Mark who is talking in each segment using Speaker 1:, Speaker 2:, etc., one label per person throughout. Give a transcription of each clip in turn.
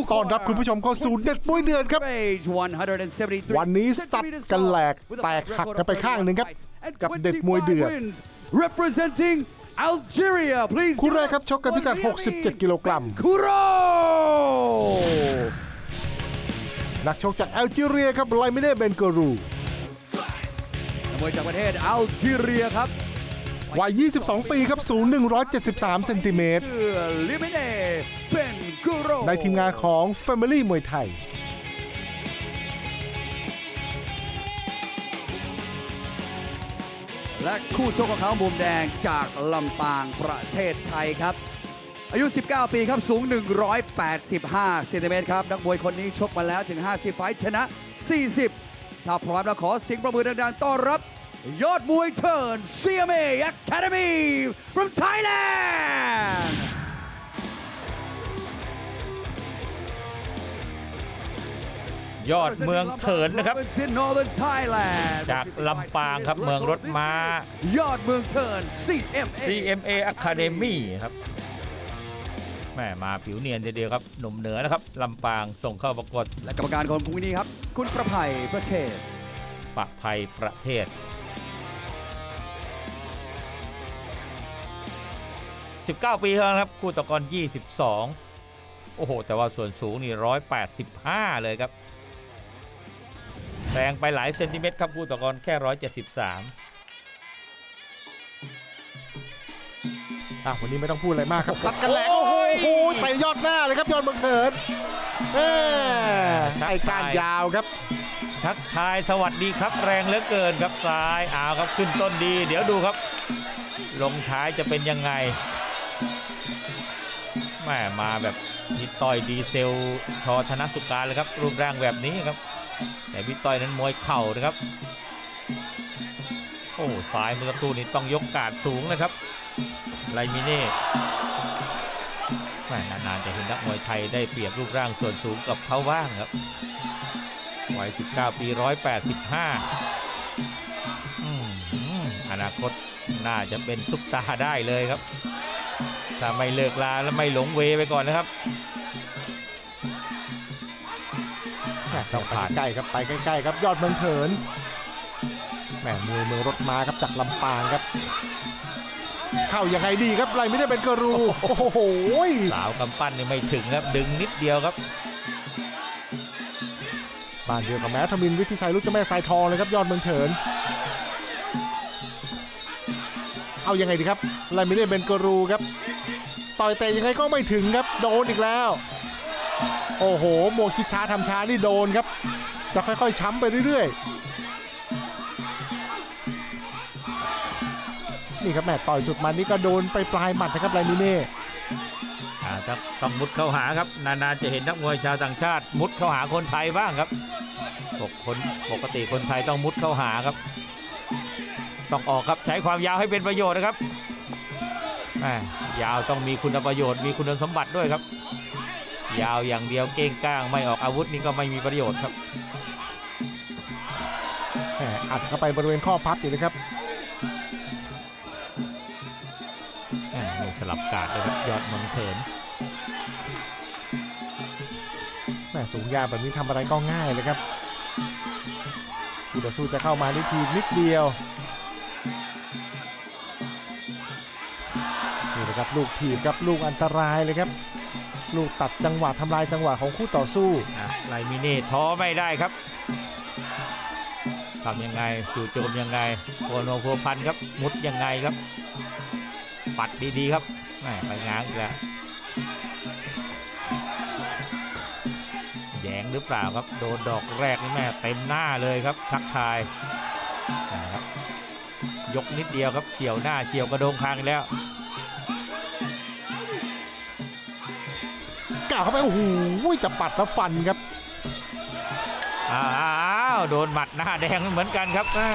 Speaker 1: blue
Speaker 2: ต้อนรับคุณผู้ชมเข้าสู่เด็ดมวยเดือดครับ
Speaker 1: Rage 173
Speaker 2: วันนี้สัตว์กันแหลกแตกหักกันไปข้างหนึ่งครับ กับเด็ดมวยเดือด
Speaker 1: representing Algeria please
Speaker 2: คู่แรกครับชกกันพิกัด 67 กิโลกรัม
Speaker 1: คูโร
Speaker 2: นักชกจากแอลจีเรียครับไลมิเน่เบนเกอรู
Speaker 1: นักมวยจากประเทศอัลจีเรียครับ
Speaker 2: วัย 22 ปีครับสูง 173 เซนติเมตร
Speaker 1: คือลิมิเน่เป็นคูโร
Speaker 2: ในทีมงานของ Family มวยไทย
Speaker 1: และคู่ชกของเขามุมแดงจากลำปางประเทศไทยครับ อายุ 19 ปีครับสูง 185 เซนติเมตรครับ นักมวยคนนี้ชกมาแล้วถึง 50 ไฟท์ชนะ 40 ถ้าพร้อมแล้วขอเสียงประมือดังๆต้อนรับ ยอดมวยเทิร์น CMA Academy from Thailand
Speaker 3: ยอดเมืองเถินนะครับ
Speaker 1: Province in Northern Thailand
Speaker 3: จากลำปางครับเมืองรถม้า
Speaker 1: ยอดเมืองเทิร์น CMA
Speaker 3: CMA Academy ครับแม่มาผิวเนียนทีเดียวครับ หนุ่มเหนือนะครับลำปางส่งเข้าประกวด
Speaker 1: และกรรมการของคู่นี้ครับ คุณประภัยประเทศ
Speaker 3: ปะภัยประเทศ 19 ปีเท่านั้นครับคู่ตะกอน22 โอ้โห แต่ว่าส่วนสูงนี่ 185 เลยครับแซงไปหลายเซนติเมตรครับคู่ตะกอนแค่ 173
Speaker 2: อะวันนี้ไม่ต้องพูดอะไรมากครับซัดกันแหลกโอ้โหเตะยอดหน้าเลยครับยอดบังเกิดแม่ไอ้การยาวครับ
Speaker 3: ทักทายสวัสดีครับแรงเหลือเกินครับซ้ายอ้าวครับขึ้นต้นดี เดี๋ยวดูครับ ลงท้ายจะเป็นยังไง แม่มาแบบพี่ต้อยดีเซลชอธนสุการเลยครับ รูปร่างแบบนี้ครับ แต่พี่ต้อยนั้นมวยเข่านะครับ โอ้ซ้ายมือสักครู่นี้ต้องยกกาดสูงนะครับไลมิเน่แม่นานๆจะเห็นนักมวยไทยได้เปรียบรูปร่างส่วนสูงกับเขาบ้างครับวัย 19 ปี 185ออนาคตน่าจะเป็นซุปตาร์ได้เลยครับ ถ้าไม่เลิกลาและไม่หลงเวไปก่อนนะครับ
Speaker 2: แหม่ต้องไปใกล้ครับไปใกล้ๆครับยอดเมืองเถินแหม่มวยเมืองรถม้าครับจากลำปางครับ เข้ายังไงดีครับไรไม่ได้เป็นกรูโอ้โห
Speaker 3: สาวกำปั้นนี่ไม่ถึงครับดึงนิดเดียวครับ
Speaker 2: บ้านเดียวกับแม้ทมินวิทิชัยลูกเจ้าแม่สายทองเลยครับยอดเมืองเถิน เอายังไงดีครับไรไม่ได้เป็นกรูครับ ต่อยเตะยังไงก็ไม่ถึงครับโดนอีกแล้ว โอ้โหโมคิช้าทำช้านี่โดนครับ จะค่อยๆช้ำไปเรื่อยๆ นี่ครับแม่ต่อยสุดมันนี่ก็โดนไปปลายหมัดนะครับไรมิเน่
Speaker 3: อ่าครับต้องมุดเข้าหาครับ นานๆจะเห็นนักมวยชาวต่างชาติ มุดเข้าหาคนไทยบ้างครับปกคนปกติคนไทยต้องมุดเข้าหาครับ ต้องออกครับใช้ความยาวให้เป็นประโยชน์นะครับ ยาวต้องมีคุณประโยชน์มีคุณสมบัติด้วยครับ ยาวอย่างเดียวเก้งก้างไม่ออกอาวุธนี่ก็ไม่มีประโยชน์ครับ
Speaker 2: แหมอัดเข้าไปบริเวณข้อพับอยู่นะครับ
Speaker 3: แหม่มีสลับกาดเลยครับยอดเมืองเถิน
Speaker 2: แม่สูงยาวแบบนี้ทำอะไรก็ง่ายเลยครับคู่ต่อสู้จะเข้ามาได้ทีนิดเดียว นี่นะครับลูกถีบครับลูกอันตรายเลยครับ ลูกตัดจังหวะทำลายจังหวะของคู่ต่อสู้
Speaker 3: อะไลมิเน่ท้อไม่ได้ครับทำยังไงจู่โจมยังไงโคโนโพวพันครับมุดยังไงครับ ปัดดีๆครับแหม่ไปง้างอีกแล้วแยงหรือเปล่าครับโดนดอกแรกนี่แม่เต็มหน้าเลยครับ ทักทายนะครับยกนิดเดียวครับเฉียวหน้าเฉียวกระโดงคางอีกแล้วา
Speaker 2: วเข้าไปโอ้โหจะปัดแล้วฟันครับ
Speaker 3: อ้าวโดนหมัดหน้าแดงเหมือนกันครับแม่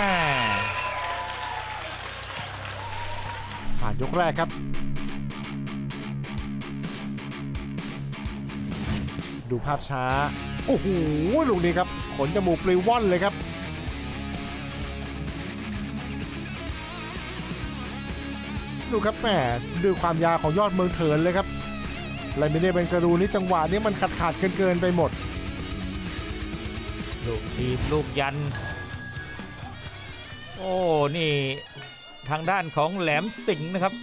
Speaker 2: ผ่านยกแรกครับ ดูภาพช้า โอ้โหลูกนี้ครับ ขนจมูกปลิวว่อนเลยครับดูครับแหมดูความยาวของยอดเมืองเถินเลยครับ ไลมิเน่เบนการูนี่จังหวะนี้มันขาดขาดๆเกินเกินๆไปหมด
Speaker 3: ลูกทีมลูกยัน โอ้ นี่ทางด้านของแหลมสิงห์นะครับ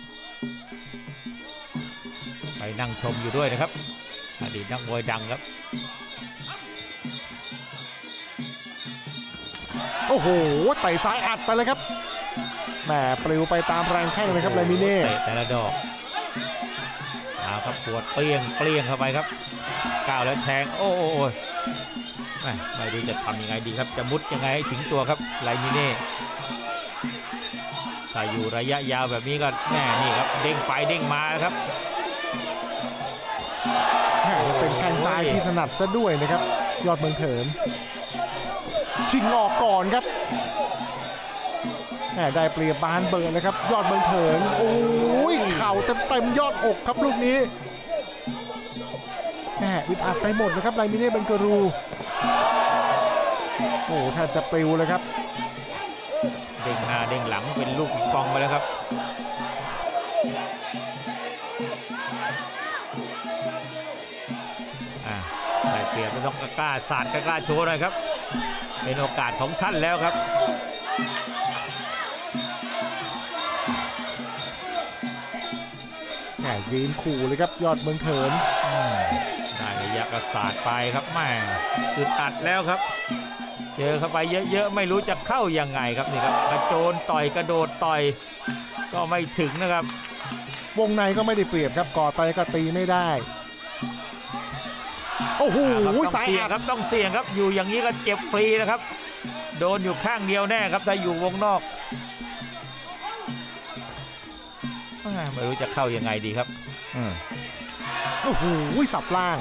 Speaker 3: ไปนั่งชมอยู่ด้วยนะครับ อดีตนักมวยดังครับ
Speaker 2: โอ้โหไต่ซ้ายอัดไปเลยครับแหมปลิวไปตามแรงแข้งเลยครับไลมิเน่
Speaker 3: เตะแต่ละดอกเอา ครับปวดเปรี้ยงเปรี้ยงเข้าไปครับก้าวแล้วแทง โอ้โอ้โอ้ยแม่ไม่รู้จะทำยังไงดีครับ จะมุดยังไงให้ถึงตัวครับไลมิเน่ถ้าอยู่ระยะยาวแบบนี้ก็แน่นี่ครับเด้งไปเด้งมาครับ
Speaker 2: แหมยังเป็นแข้งซ้ายที่ถนัดซะด้วยนะครับ ยอดเมืองเถินชิงออกก่อนครับแหม ได้เปรียบบานเบิร์เลยครับ ยอดเมืองเถินโอ้ยเข่าเต็มเต็มๆยอดอกครับลูกนี้แหมอึดอัดไปหมดนะครับไลมิเน่เบนกรูโอ้แทบจะปลิวเลยครับ
Speaker 3: เด้งหน้าเด้งหลังเป็นลูกปิงปองไปแล้วครับอ่าได้เปรียบไม่ต้องกล้าสาดกล้าโชว์หน่อยครับ เป็นโอกาสของท่านแล้วครับ
Speaker 2: ยืนขู่เลยครับยอดเมืองเถิน
Speaker 3: อืมได้ระยะกระสาดไปครับแม่อึดอัดแล้วครับ เจอเข้าไปเยอะๆไม่รู้จะเข้ายังไงครับนี่ครับกระโจนต่อยกระโดดต่อยก็ไม่ถึงนะครับ
Speaker 2: วงในก็ไม่ได้เปรียบครับกอดไปก็ตีไม่ได้โอ้โห
Speaker 3: ครับต้อง
Speaker 2: สาย
Speaker 3: เสี่ยง
Speaker 2: อัด
Speaker 3: ครับต้องเสี่ยงครับอยู่อย่างนี้ก็เจ็บฟรีนะครับ โดนอยู่ข้างเดียวแน่ครับถ้าอยู่วงนอก ไม่รู้จะเข้ายังไงดีครับอืม
Speaker 2: โอ้โหสับล่าง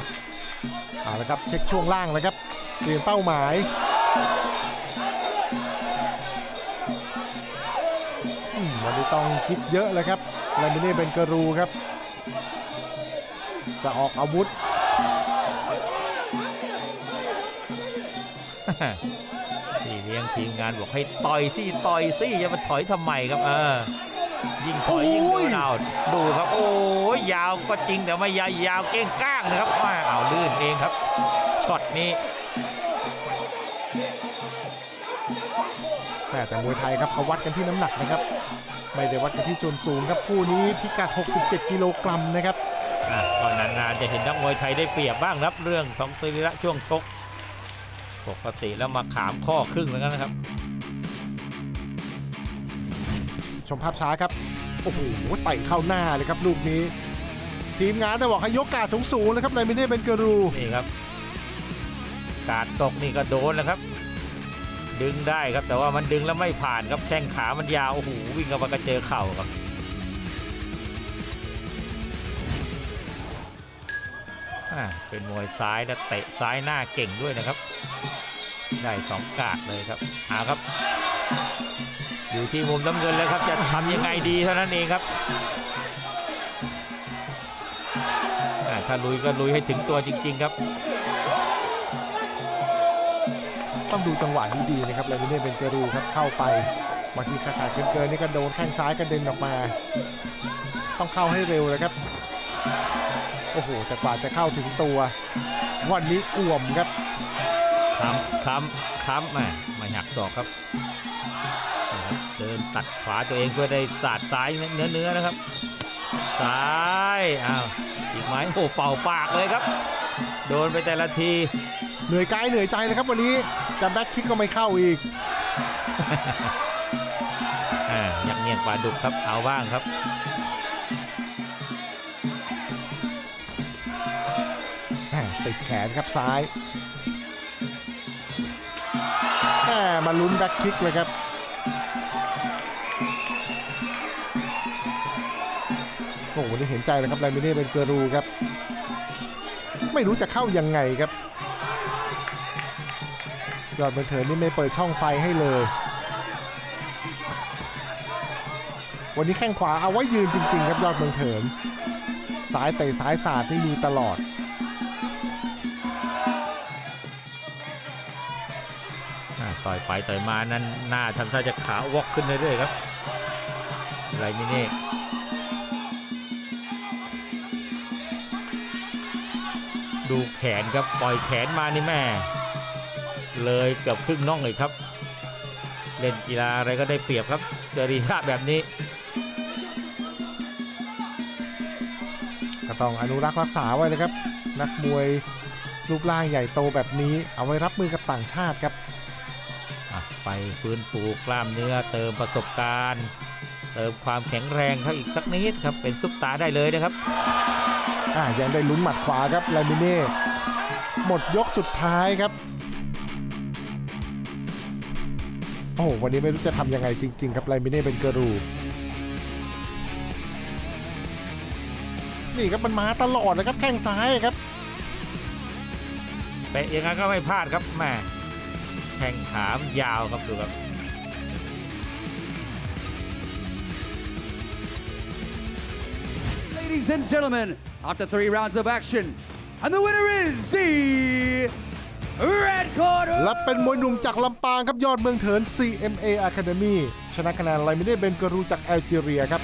Speaker 2: เอาละครับเช็คช่วงล่างเลยครับเปลี่ยนเป้าหมายอืมวันนี้ต้องคิดเยอะเลยครับลามิเน่เบนการูครับ จะออกอาวุธ
Speaker 3: พี่เลี้ยงทีมงานบอกให้ต่อยสิต่อยสิอย่ามาถอยทำไมครับเออ ยิ่งถอยยิ่งโดนเอาดูครับ โอ้ยยาวก็จริงแต่ไม่ยาวยาวเก้งก้างนะครับว่าเอาลื่นเองครับช็อตนี้
Speaker 2: แม่แต่มวยไทยครับเขาวัดกันที่น้ำหนักนะครับ ไม่ได้วัดกันที่ส่วนสูงครับคู่นี้พิกัด 67 กิโลกรัมนะครับ
Speaker 3: อะก็นานๆจะเห็นนักมวยไทยได้เปรียบบ้างครับเรื่องของสรีระช่วงชก ปกติแล้วมาขามข้อครึ่งแล้วนะครับ
Speaker 2: ชมภาพช้าครับ โอ้โหไต่เข้าหน้าเลยครับลูกนี้ ทีมงานแต่บอกให้ยกกาดสูงๆเลยครับลามิเน่เบนเการู
Speaker 3: นี่ครับ การตกนี่ก็โดนนะครับ ดึงได้ครับแต่ว่ามันดึงแล้วไม่ผ่านครับแข้งขามันยาวโอ้โหวิ่งเข้ามาก็เจอเข่าครับเป็นมวยซ้ายและเตะซ้ายหน้าเก่งด้วยนะครับ ได้สองกาดเลยครับเอาครับ อยู่ที่มุมน้ำเงินแล้วครับจะทำยังไงดีเท่านั้นเองครับอ่าถ้าลุยก็ลุยให้ถึงตัวจริง ๆ ครับ
Speaker 2: ต้องดูจังหวะดีๆนะครับลามิเน่เบนการูครับเข้าไปบางทีขาขาดเกินๆนี่ก็โดนแข้งซ้ายกระเด็นออกมา ต้องเข้าให้เร็วเลยครับโอ้โหแต่กว่าจะเข้าถึงตัว วันนี้อ่วมครับ
Speaker 3: ค้ำค้ำค้ำแหม่ไม่หักศอกครับนะครับ เดินตัดขวาตัวเองเพื่อได้สาดซ้ายเนื้อเนื้อๆนะครับ ซ้ายอ้าวอีกไหมโอ้เป่าปากเลยครับ โดนไปแต่ละที
Speaker 2: เหนื่อยกายเหนื่อยใจเลยครับวันนี้จะแบ็คคิกก็ไม่เข้าอีก
Speaker 3: อ่ายักเงียงปลาดุกครับเอาบ้างครับ
Speaker 2: แหม่ติดแขนครับซ้ายแหมมาลุ้นแบ็คคิกเลยครับ โอ้โหนี่เห็นใจเลยครับไลมิเน่เป็นเกอรูครับ ไม่รู้จะเข้ายังไงครับ ยอดเบนเทิร์นนี่ไม่เปิดช่องไฟให้เลย วันนี้แข้งขวาเอาไว้ยืนจริง ๆ ครับยอดเมืองเถินซ้ายเตะซ้ายสาดนี่มีตลอด
Speaker 3: อ่าต่อยไปต่อยมานั้นหน้าทำท่าจะขาวอกขึ้นเรื่อยๆครับไรมิเน่ ดูแขนครับปล่อยแขนมานี่แม่เลยเกือบครึ่งน่องเลยครับ เล่นกีฬาอะไรก็ได้เปรียบครับเสรีภาพแบบนี้
Speaker 2: ก็ต้องอนุรักษ์รักษาไว้นะครับ นักมวยรูปร่างใหญ่โตแบบนี้เอาไว้รับมือกับต่างชาติครับ
Speaker 3: อะไปฟื้นฟูกล้ามเนื้อเติมประสบการณ์ เติมความแข็งแรงเขาอีกสักนิดครับเป็นซุปตาได้เลยนะครับ
Speaker 2: อ่ายังได้ลุ้นหมัดขวาครับลามิเน่หมดยกสุดท้ายครับ โอ้โห วันนี้ไม่รู้จะทำยังไงจริง ๆ ครับลามิเน่เป็นเกอรูนี่ครับมันมาตลอดนะครับแข้งซ้ายครับ
Speaker 3: เปะยังไงก็ไม่พลาดครับแม่แข่งขามยาวครับดูครับ
Speaker 1: Ladies and gentlemen, after three rounds of action, and the winner is the red corner.
Speaker 2: และเป็นมวยหนุ่มจากลำปางครับยอดเมืองเถิน CMA Academy ชนะคะแนนไลมิเน่เบนกรูจากแอลจีเรียครับ